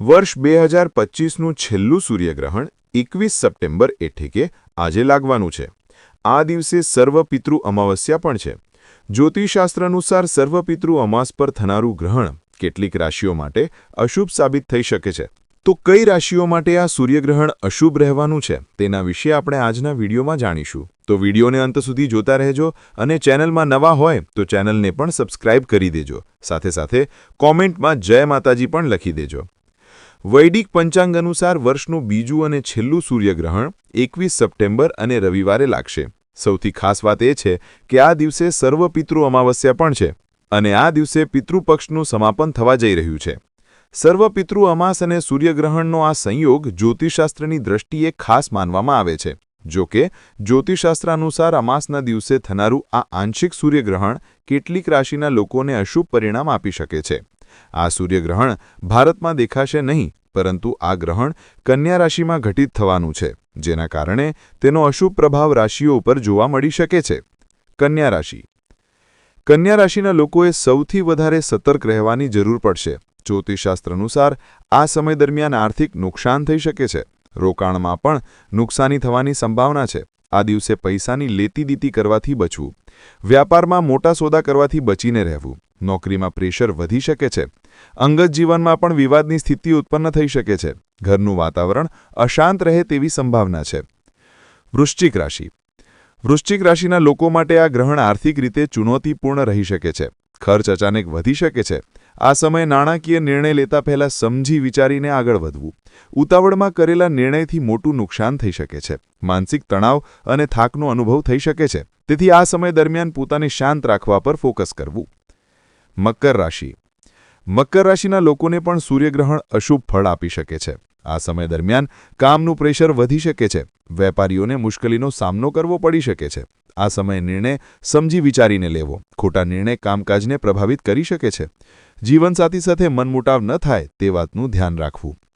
વર્ષ બે હજાર પચીસનું છેલ્લું સૂર્યગ્રહણ એકવીસ સપ્ટેમ્બર એટલે કે આજે લાગવાનું છે. આ દિવસે સર્વપિતૃ અમાવસ્યા પણ છે. જ્યોતિષશાસ્ત્ર અનુસાર સર્વપિતૃ અમાસ પર થનારું ગ્રહણ કેટલીક રાશિઓ માટે અશુભ સાબિત થઈ શકે છે. તો કઈ રાશિઓ માટે આ સૂર્યગ્રહણ અશુભ રહેવાનું છે તેના વિશે આપણે આજના વિડીયોમાં જાણીશું. તો વિડીયોને અંત સુધી જોતા રહેજો અને ચેનલમાં નવા હોય તો ચેનલને પણ સબસ્ક્રાઇબ કરી દેજો. સાથે સાથે કોમેન્ટમાં જય માતાજી પણ લખી દેજો. વૈદિક પંચાંગ અનુસાર વર્ષનું બીજું અને છેલ્લું સૂર્યગ્રહણ એકવીસ સપ્ટેમ્બર અને રવિવારે લાગશે. સૌથી ખાસ વાત એ છે કે આ દિવસે સર્વપિતૃ અમાવસ્યા પણ છે અને આ દિવસે પિતૃપક્ષનું સમાપન થવા જઈ રહ્યું છે. સર્વપિતૃ અમાસ અને સૂર્યગ્રહણનો આ સંયોગ જ્યોતિષશાસ્ત્રની દ્રષ્ટિએ ખાસ માનવામાં આવે છે. જો કે જ્યોતિષશાસ્ત્ર અનુસાર અમાસના દિવસે થનારું આ આંશિક સૂર્યગ્રહણ કેટલીક રાશિના લોકોને અશુભ પરિણામ આપી શકે છે. આ સૂર્યગ્રહણ ભારતમાં દેખાશે નહીં, પરંતુ આ ગ્રહણ કન્યા રાશિમાં ઘટિત થવાનું છે, જેના કારણે તેનો અશુભ પ્રભાવ રાશિઓ ઉપર જોવા મળી શકે છે. કન્યા રાશિ. કન્યા રાશિના લોકોએ સૌથી વધારે સતર્ક રહેવાની જરૂર પડશે. જ્યોતિષશાસ્ત્ર અનુસાર આ સમય દરમિયાન આર્થિક નુકસાન થઈ શકે છે. રોકાણમાં પણ નુકસાની થવાની સંભાવના છે. આ દિવસે પૈસાની લેતી દીતી કરવાથી બચવું. વ્યાપારમાં મોટા સોદા કરવાથી બચીને રહેવું. નોકરીમાં પ્રેશર વધી શકે છે. અંગત જીવનમાં પણ વિવાદની સ્થિતિ ઉત્પન્ન થઈ શકે છે. ઘરનું વાતાવરણ અશાંત રહે તેવી સંભાવના છે. વૃશ્ચિક રાશિ. વૃશ્ચિક રાશિના લોકો માટે આ ગ્રહણ આર્થિક રીતે ચુનૌતીપૂર્ણ રહી શકે છે. ખર્ચ અચાનક વધી શકે છે. આ સમયે નાણાકીય નિર્ણય લેતા પહેલા સમજી વિચારીને આગળ વધવું. ઉતાવળમાં કરેલા નિર્ણયથી મોટું નુકસાન થઈ શકે છે. માનસિક તણાવ અને થાકનો અનુભવ થઈ શકે છે. તેથી આ સમય દરમિયાન પોતાને શાંત રાખવા પર ફોકસ કરવું. મકર રાશિ. મકર રાશિના લોકોને પણ સૂર્યગ્રહણ અશુભ ફળ આપી શકે છે. આ સમય દરમિયાન કામનું પ્રેશર વધી શકે છે. વેપારીઓને મુશ્કેલીનો સામનો કરવો પડી શકે છે. આ સમયે નિર્ણય સમજી વિચારીને લેવો. ખોટા નિર્ણય કામકાજને પ્રભાવિત કરી શકે છે. જીવનસાથી સાથે મનમુટાવ ન થાય તે વાતનું ધ્યાન રાખવું.